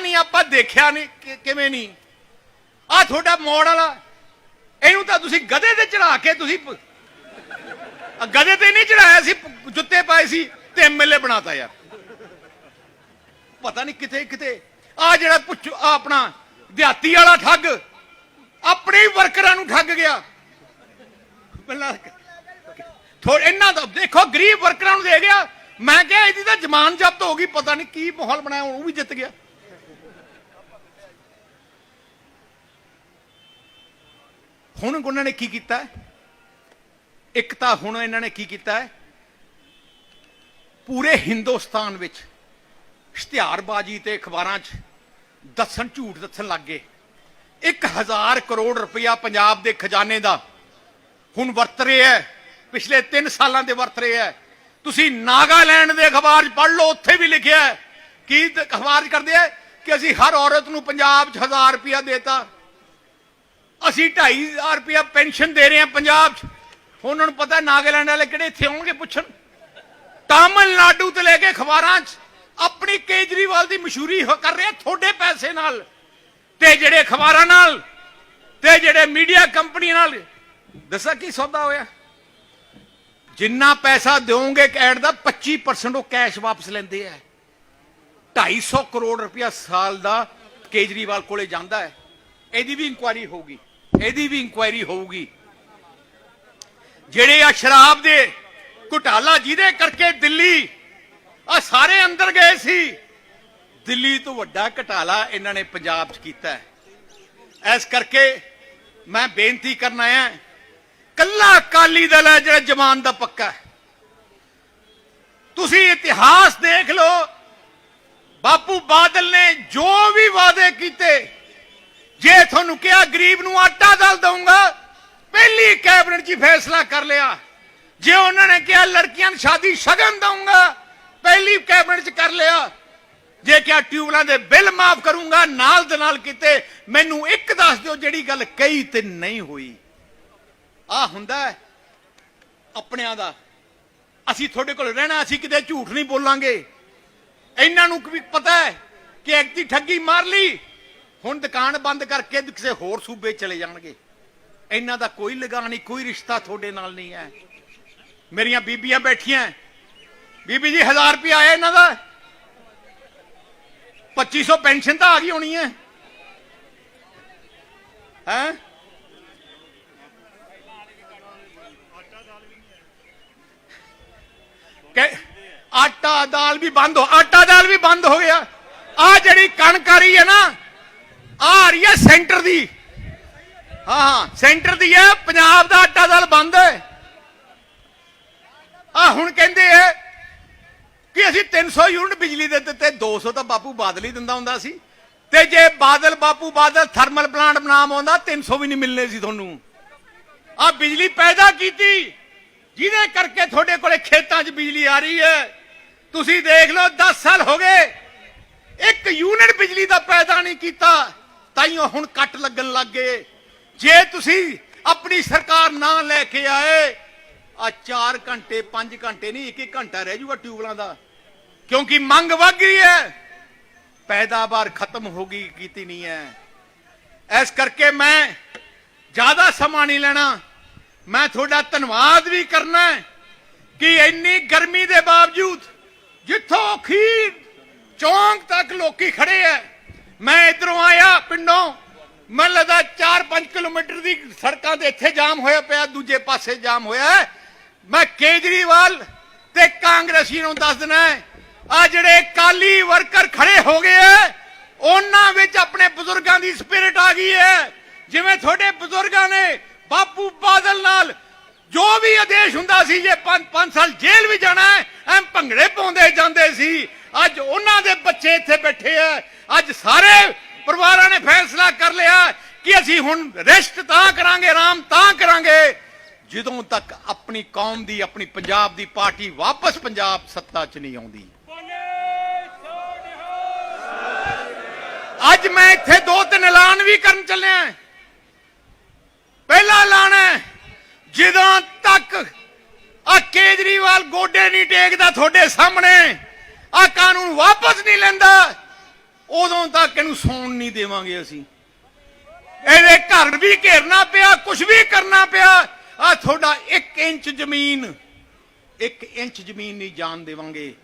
ਨਹੀਂ, ਆਪਾਂ ਦੇਖਿਆ ਨਹੀਂ ਕਿਵੇਂ ਨਹੀਂ। ਆ ਤੁਹਾਡਾ ਮੋੜ ਵਾਲਾ, ਇਹਨੂੰ ਤਾਂ ਤੁਸੀਂ ਗਧੇ ਤੇ ਚੜਾ ਕੇ ਤੁਸੀਂ ਗਧੇ ਤੇ ਨਹੀਂ ਚੜਾਇਆ ਸੀ, ਪ- ਜੁੱਤੇ ਪਾਏ ਸੀ ਤੇ ਐਮਐਲਏ ਬਣਾਤਾ ਯਾਰ। ਪਤਾ ਨਹੀਂ ਕਿਤੇ ਕਿਤੇ। ਆ ਜਿਹੜਾ ਪੁੱਛ ਆ ਆਪਣਾ ਦਿਹਾਤੀ ਵਾਲਾ ਠੱਗ, ਆਪਣੇ ਵਰਕਰਾਂ ਨੂੰ ਠੱਗ ਗਿਆ। ਪਹਿਲਾਂ ਥੋ ਇਹਨਾਂ ਦਾ ਦੇਖੋ, ਗਰੀਬ ਵਰਕਰਾਂ ਨੂੰ ਦੇ ਗਿਆ। ਮੈਂ ਕਿਹਾ ਇਹਦੀ ਤਾਂ ਜ਼ਮਾਨ ਜ਼ਬਤ ਹੋ ਗਈ, ਪਤਾ ਨਹੀਂ ਕੀ ਮਾਹੌਲ ਬਣਾਇਆ ਉਹ ਵੀ ਜਿੱਤ ਗਿਆ। ਹੁਣ ਉਹਨਾਂ ਨੇ ਕੀ ਕੀਤਾ? ਇੱਕ ਤਾਂ ਹੁਣ ਇਹਨਾਂ ਨੇ ਕੀ ਕੀਤਾ? ਪੂਰੇ ਹਿੰਦੁਸਤਾਨ ਵਿੱਚ ਇਸ਼ਤਿਹਾਰਬਾਜ਼ੀ ਤੇ ਅਖਬਾਰਾਂ 'ਚ ਦੱਸਣ ਝੂਠ ਦੱਸਣ ਲੱਗ ਗਏ। 1000 ਕਰੋੜ ਰੁਪਇਆ ਪੰਜਾਬ ਦੇ ਖਜ਼ਾਨੇ ਦਾ ਹੁਣ ਵਰਤ ਰਿਹਾ ਹੈ। ਪਿਛਲੇ 3 ਸਾਲਾਂ ਦੇ ਵਰਤ ਰਿਹਾ ਹੈ। ਤੁਸੀਂ ਨਾਗਾਲੈਂਡ ਦੇ ਅਖਬਾਰ 'ਚ ਪੜ੍ਹ ਲਓ, ਉੱਥੇ ਵੀ ਲਿਖਿਆ ਹੈ। ਕੀ ਅਖਬਾਰ ਕਰਦੇ ਆ ਕਿ ਅਸੀਂ ਹਰ ਔਰਤ ਨੂੰ ਪੰਜਾਬ 'ਚ 1000 ਰੁਪਇਆ ਦੇਤਾ। ਅਸੀਂ 2500 ਰੁਪਇਆ ਪੈਨਸ਼ਨ ਦੇ ਰਹੇ ਹਾਂ ਪੰਜਾਬ 'ਚ। ਉਹਨਾਂ ਨੂੰ ਪਤਾ ਨਾਗਾਲੈਂਡ ਵਾਲੇ ਕਿਹੜੇ ਇੱਥੇ ਆਉਣਗੇ ਪੁੱਛਣ। ਤਾਮਿਲਨਾਡੂ ਤੋਂ ਲੈ ਕੇ ਅਖਬਾਰਾਂ 'ਚ ਆਪਣੀ ਕੇਜਰੀਵਾਲ ਦੀ ਮਸ਼ਹੂਰੀ ਕਰ ਰਿਹਾ ਤੁਹਾਡੇ ਪੈਸੇ ਨਾਲ। ਤੇ ਜਿਹੜੇ ਅਖਬਾਰਾਂ ਨਾਲ, ਤੇ ਜਿਹੜੇ ਮੀਡੀਆ ਕੰਪਨੀ ਨਾਲ। ਦੱਸਾਂ ਕੀ ਸੌਦਾ ਹੋਇਆ? ਜਿੰਨਾ ਪੈਸਾ ਦਿਓਗੇ ਐਡ ਦਾ 25% ਉਹ ਕੈਸ਼ ਵਾਪਸ ਲੈਂਦੇ ਆ। 250 ਕਰੋੜ ਰੁਪਇਆ ਸਾਲ ਦਾ ਕੇਜਰੀਵਾਲ ਕੋਲੇ ਜਾਂਦਾ ਹੈ। ਇਹਦੀ ਵੀ ਇਨਕੁਆਇਰੀ ਹੋਊਗੀ ਇਹਦੀ ਵੀ ਇਨਕੁਆਇਰੀ ਹੋਊਗੀ। ਜਿਹੜੇ ਆ ਸ਼ਰਾਬ ਦੇ ਘੁਟਾਲਾ ਜਿਹਦੇ ਕਰਕੇ ਦਿੱਲੀ ਆ ਸਾਰੇ ਅੰਦਰ ਗਏ ਸੀ। ਦਿੱਲੀ ਤੋਂ ਵੱਡਾ ਘਟਾਲਾ ਇਹਨਾਂ ਨੇ ਪੰਜਾਬ 'ਚ ਕੀਤਾ ਹੈ। ਇਸ ਕਰਕੇ ਮੈਂ ਬੇਨਤੀ ਕਰਨ ਆਇਆ, ਕੱਲਾ ਅਕਾਲੀ ਦਲ ਹੈ ਜਿਹੜਾ ਜਮਾਨ ਦਾ ਪੱਕਾ ਤੁਸੀਂ ਇਤਿਹਾਸ ਦੇਖ ਲਓ, ਬਾਪੂ ਬਾਦਲ ਨੇ ਜੋ ਵੀ ਵਾਅਦੇ ਕੀਤੇ ਜੇ ਤੁਹਾਨੂੰ ਕਿਹਾ ਗਰੀਬ ਨੂੰ ਆਟਾ ਦਲ ਦਊਂਗਾ, ਪਹਿਲੀ ਕੈਬਨਿਟ 'ਚ ਹੀ ਫੈਸਲਾ ਕਰ ਲਿਆ। ਜੇ ਉਹਨਾਂ ਨੇ ਕਿਹਾ ਲੜਕੀਆਂ ਨੂੰ ਸ਼ਾਦੀ ਸ਼ਗਨ ਦਊਂਗਾ, ਪਹਿਲੀ ਕੈਬਨਿਟ 'ਚ ਕਰ ਲਿਆ। ਜੇ ਕਿਹਾ ਟਿਊਬਲਾਂ ਦੇ ਬਿੱਲ ਮਾਫ ਕਰੂੰਗਾ, ਨਾਲ ਦੇ ਨਾਲ ਕਿਤੇ, ਮੈਨੂੰ ਇੱਕ ਦੱਸ ਦਿਓ, ਜਿਹੜੀ ਗੱਲ ਕਹੀ ਤੇ ਨਹੀਂ ਹੋਈ। ਆ ਹੁੰਦਾ ਆਪਣਿਆਂ ਦਾ। ਅਸੀਂ ਤੁਹਾਡੇ ਕੋਲ ਰਹਿਣਾ, ਅਸੀਂ ਕਿਤੇ ਝੂਠ ਨਹੀਂ ਬੋਲਾਂਗੇ। ਇਹਨਾਂ ਨੂੰ ਵੀ ਪਤਾ ਹੈ ਕਿ ਐਕਤੀ ਠੱਗੀ ਮਾਰ ਲਈ ਹੁਣ ਦੁਕਾਨ ਬੰਦ ਕਰਕੇ ਕਿਸੇ ਹੋਰ ਸੂਬੇ ਚਲੇ ਜਾਣਗੇ। ਇਹਨਾਂ ਦਾ ਕੋਈ ਲਗਾ ਨਹੀਂ, ਕੋਈ ਰਿਸ਼ਤਾ ਤੁਹਾਡੇ ਨਾਲ ਨਹੀਂ ਹੈ। ਮੇਰੀਆਂ ਬੀਬੀਆਂ ਬੈਠੀਆਂ। ਬੀਬੀ ਜੀ 1000 ਰੁਪਏ ਆਇਆ ਇਹਨਾਂ ਦਾ। 2500 ਪੈਨਸ਼ਨ ਤਾਂ ਆ ਗਈ ਹੋਣੀ ਹੈ। ਹੈ? ਆਟਾ ਦਾਲ ਵੀ ਬੰਦ ਹੋ, ਆਟਾ ਦਾਲ ਵੀ ਬੰਦ ਹੋ ਗਿਆ। ਆ ਜਿਹੜੀ ਕਣਕ ਆ ਰਹੀ ਹੈ ਨਾ ਆ ਆ ਰਹੀ ਹੈ ਸੈਂਟਰ ਦੀ। ਹਾਂ ਹਾਂ, ਸੈਂਟਰ ਦੀ ਹੈ, ਪੰਜਾਬ ਦਾ ਆਟਾ ਦਲ ਬੰਦ ਹੈ। ਆ ਹੁਣ ਕਹਿੰਦੇ ਐ ਕਿ ਅਸੀਂ 300 ਯੂਨਿਟ ਬਿਜਲੀ ਦੇ ਦਿੱਤੇ 200 ਤਾਂ ਬਾਪੂ ਬਾਦਲ ਹੀ ਦਿੰਦਾ ਹੁੰਦਾ ਸੀ। ਤੇ ਜੇ ਬਾਦਲ, ਬਾਪੂ ਬਾਦਲ ਥਰਮਲ ਪਲਾਂਟ ਬਣਾਮ ਆਉਂਦਾ 300 ਵੀ ਨਹੀਂ ਮਿਲਨੇ ਸੀ ਤੁਹਾਨੂੰ। ਆ ਬਿਜਲੀ ਪੈਦਾ ਕੀਤੀ। ਜਿਹਦੇ ਕਰਕੇ ਤੁਹਾਡੇ ਕੋਲੇ ਖੇਤਾਂ 'ਚ ਬਿਜਲੀ ਆ ਰਹੀ ਹੈ। ਤੁਸੀਂ ਦੇਖ ਲਓ 10 ਸਾਲ ਹੋ ਗਏ। ਇੱਕ ਯੂਨਿਟ ਬਿਜਲੀ ਦਾ ਪੈਦਾ ਨਹੀਂ ਕੀਤਾ। ਤਾਈਓ ਹੁਣ ਕੱਟ ਲੱਗਣ ਲੱਗ ਗਏ। ਜੇ ਤੁਸੀਂ ਆਪਣੀ ਸਰਕਾਰ ਨਾ ਲੈ ਕੇ ਆਏ, ਆ 4 ਘੰਟੇ 5 ਘੰਟੇ ਨਹੀਂ, ਇੱਕ ਇੱਕ ਘੰਟਾ ਰਹਿ ਜੂਗਾ ਟਿਊਬਲਾਂ ਦਾ। ਕਿਉਂਕਿ ਮੰਗ ਵੱਧ ਗਈ ਹੈ। ਪੈਦਾਵਾਰ ਖਤਮ ਹੋ ਗਈ, ਕੀਤੀ ਨਹੀਂ ਹੈ। ਇਸ ਕਰਕੇ ਮੈਂ ਜ਼ਿਆਦਾ ਸਮਾਂ ਨਹੀਂ ਲੈਣਾ। ਮੈਂ ਤੁਹਾਡਾ ਧੰਨਵਾਦ ਵੀ ਕਰਨਾ ਕਿ ਇੰਨੀ ਗਰਮੀ ਦੇ ਬਾਵਜੂਦ ਜਿੱਥੋਂ ਖੀਰ ਚੌਂਕ ਤੱਕ ਲੋਕੀ ਖੜੇ ਐ ਮੈਂ ਇਧਰੋਂ ਆਇਆ ਪਿੰਡੋਂ। ਮੈਨੂੰ ਲੱਗਦਾ 4-5 ਕਿਲੋਮੀਟਰ ਦੀ ਸੜਕਾਂ ਤੇ ਇੱਥੇ ਜਾਮ ਹੋਇਆ ਪਿਆ, ਦੂਜੇ ਪਾਸੇ ਜਾਮ ਹੋਇਆ ਮੈਂ ਕੇਜਰੀਵਾਲ ਤੇ ਕਾਂਗਰਸੀ ਨੂੰ ਦੱਸ ਦੇਣਾ ਆ ਜਿਹੜੇ ਕਾਲੀ ਵਰਕਰ ਖੜੇ ਹੋ ਗਏ ਐ ਉਹਨਾਂ ਵਿੱਚ ਆਪਣੇ ਬਜ਼ੁਰਗਾਂ ਦੀ ਸਪਿਰਿਟ ਆ ਗਈ ਹੈ। ਜਿਵੇਂ ਤੁਹਾਡੇ ਬਜ਼ੁਰਗਾਂ ਨੇ ਬਾਪੂ ਬਾਦਲ ਨਾਲ ਜੋ ਵੀ ਆਦੇਸ਼ ਹੁੰਦਾ ਸੀ, ਜੇ 5 ਸਾਲ ਜੇਲ੍ਹ ਵੀ ਜਾਣਾ ਹੈ ਭੰਗੜੇ ਪਾਉਂਦੇ ਜਾਂਦੇ ਸੀ। ਅੱਜ ਉਹਨਾਂ ਦੇ ਬੱਚੇ ਇੱਥੇ ਬੈਠੇ ਆ ਅੱਜ ਸਾਰੇ ਪਰਿਵਾਰਾਂ ਨੇ ਫੈਸਲਾ ਕਰ ਲਿਆ ਕਿ ਅਸੀਂ ਹੁਣ ਰੈਸਟ ਤਾਂ ਕਰਾਂਗੇ ਆਰਾਮ ਤਾਂ ਕਰਾਂਗੇ। ਜਦੋਂ ਤੱਕ ਆਪਣੀ ਕੌਮ ਦੀ, ਆਪਣੀ ਪੰਜਾਬ ਦੀ ਪਾਰਟੀ ਵਾਪਸ ਪੰਜਾਬ ਸੱਤਾ 'ਚ ਨਹੀਂ ਆਉਂਦੀ। ਅੱਜ ਮੈਂ ਇੱਥੇ ਦੋ ਤਿੰਨ ਐਲਾਨ ਵੀ ਕਰਨ ਚੱਲਿਆ ਪਹਿਲਾ ਐਲਾਨ ਹੈ, ਜਦੋਂ ਤੱਕ ਆ ਕੇਜਰੀਵਾਲ ਗੋਡੇ ਨਹੀਂ ਟੇਕਦਾ ਤੁਹਾਡੇ ਸਾਹਮਣੇ ਆ ਕਾਨੂੰਨ ਵਾਪਸ ਨਹੀਂ ਲੈਂਦਾ। ਉਦੋਂ ਤੱਕ ਇਹਨੂੰ ਸੌਣ ਨਹੀਂ ਦੇਵਾਂਗੇ ਅਸੀਂ। ਇਹਦੇ ਘਰ ਵੀ ਘੇਰਨਾ ਪਿਆ ਕੁਝ ਵੀ ਕਰਨਾ ਪਿਆ। ਆ ਤੁਹਾਡਾ 1 ਇੰਚ ਜ਼ਮੀਨ 1 ਇੰਚ ਜ਼ਮੀਨ ਨਹੀਂ ਜਾਣ ਦੇਵਾਂਗੇ।